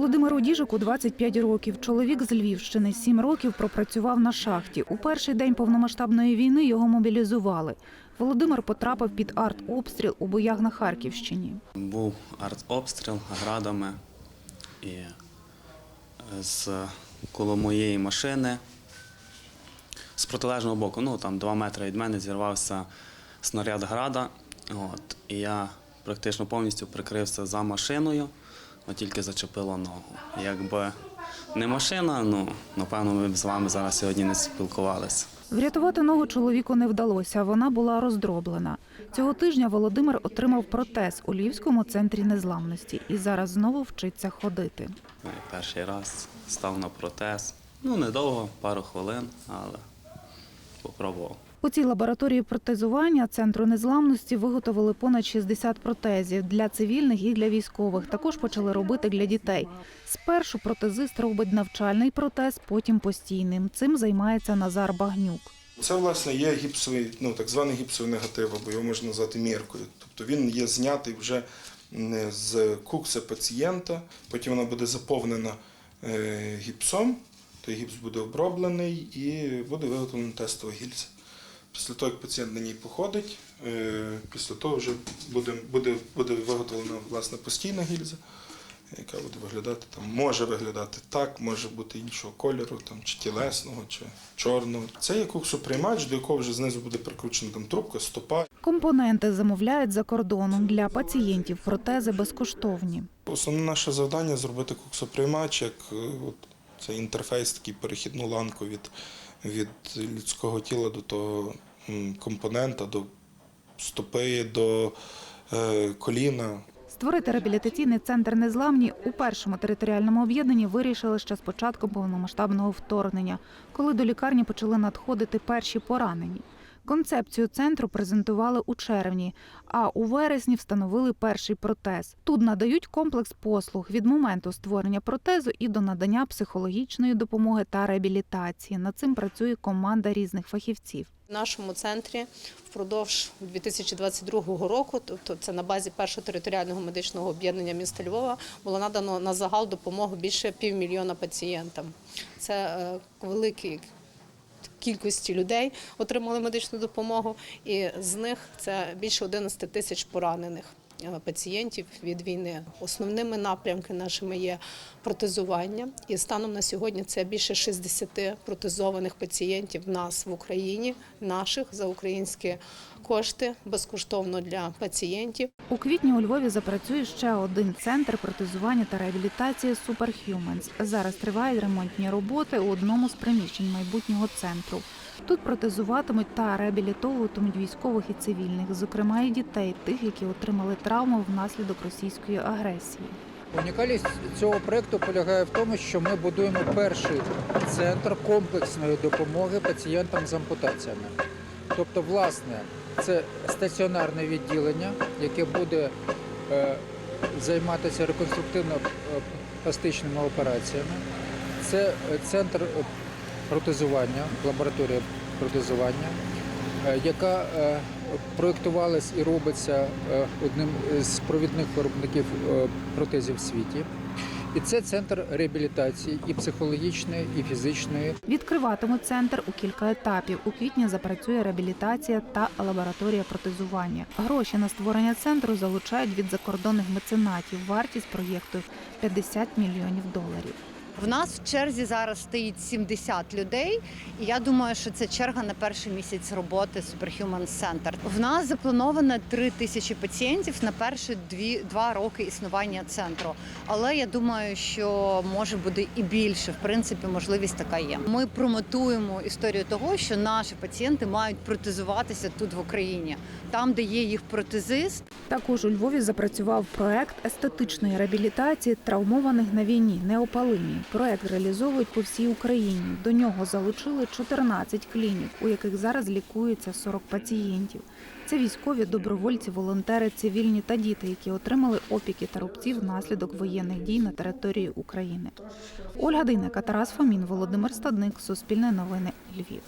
Володимиру Діжику 25 років. Чоловік з Львівщини 7 років пропрацював на шахті. У перший день повномасштабної війни його мобілізували. Володимир потрапив під артобстріл у боях на Харківщині. Був артобстріл градами і е, з коло моєї машини з протилежного боку, ну там два метри від мене зірвався снаряд града. От, і я практично повністю прикрився за машиною, от тільки зачепило ногу. Якби не машина, ну напевно, ми б з вами зараз сьогодні не спілкувалися. Врятувати ногу чоловіку не вдалося. Вона була роздроблена. Цього тижня Володимир отримав протез у Львівському центрі незламності і зараз знову вчиться ходити. Ну, Перший раз став на протез. Ну, недовго, пару хвилин, але попробував. У цій лабораторії протезування центру незламності виготовили понад 60 протезів для цивільних і для військових. Також почали робити для дітей. Спершу протезист робить навчальний протез, потім постійним. Цим займається Назар Багнюк. Це, власне, є гіпсовий, ну так званий гіпсовий негатив, або його можна назвати міркою. Тобто він є знятий вже з кукса пацієнта, потім вона буде заповнена е, гіпсом, той гіпс буде оброблений і буде виготовлена тестова гільза. Після того, як пацієнт на ній походить, е, після того вже буде, буде, буде виготовлена власне постійна гільза, яка буде виглядати там, може виглядати так, може бути іншого кольору, там, чи тілесного, чи чорного. Це є куксоприймач, до якого вже знизу буде прикручена там трубка, стопа. Компоненти замовляють за кордоном для пацієнтів. Протези безкоштовні. Основне наше завдання зробити куксоприймач, як е, от, це інтерфейс, такий перехідну ланку від, від людського тіла до того компонента, до стопи, до е, коліна. Створити реабілітаційний центр незламні у першому територіальному об'єднанні вирішили ще з початком повномасштабного вторгнення, коли до лікарні почали надходити перші поранені. Концепцію центру презентували у червні, а у вересні встановили перший протез. Тут надають комплекс послуг від моменту створення протезу і до надання психологічної допомоги та реабілітації. Над цим працює команда різних фахівців. В нашому центрі впродовж 2022 року, тобто це на базі першого територіального медичного об'єднання міста Львова, було надано на загал допомогу більше півмільйона пацієнтам. Це е, великий кількості людей отримали медичну допомогу, і з них це більше 11 тисяч поранених пацієнтів від війни. Основними напрямками нашими є протезування. І станом на сьогодні це більше 60 протезованих пацієнтів в нас в Україні, наших за українські кошти безкоштовно для пацієнтів. У квітні у Львові запрацює ще один центр протезування та реабілітації Superhumans. Зараз тривають ремонтні роботи у одному з приміщень майбутнього центру. Тут протезуватимуть та реабілітовуватимуть військових і цивільних, зокрема і дітей, тих, які отримали травму внаслідок російської агресії. Унікальність цього проекту полягає в тому, що ми будуємо перший центр комплексної допомоги пацієнтам з ампутаціями. Тобто, власне, це стаціонарне відділення, яке буде е, займатися реконструктивно-пластичними операціями. Це е, центр протезування, лабораторія протезування, е, яка е, проєктувалась і робиться е, одним з провідних виробників протезів в світі. І це центр реабілітації і психологічної, і фізичної. Відкриватимуть центр у кілька етапів. У квітні запрацює реабілітація та лабораторія протезування. Гроші на створення центру залучають від закордонних меценатів. Вартість проєкту 50 мільйонів доларів. В нас в черзі зараз стоїть 70 людей, і я думаю, що це черга на перший місяць роботи Superhuman Center. В нас заплановано 3 тисячі пацієнтів на перші дві, два роки існування центру. Але я думаю, що може буде і більше. В принципі, можливість така є. Ми промотуємо історію того, що наші пацієнти мають протезуватися тут в Україні, там, де є їх протезист. Також у Львові запрацював проект естетичної реабілітації травмованих на війні неопалимі. Проект реалізовують по всій Україні. До нього залучили 14 клінік, у яких зараз лікується 40 пацієнтів. Це військові, добровольці, волонтери, цивільні та діти, які отримали опіки та рубці внаслідок воєнних дій на території України. Ольга Дейнека, Тарас Фомін, Володимир Стадник, Суспільне новини, Львів.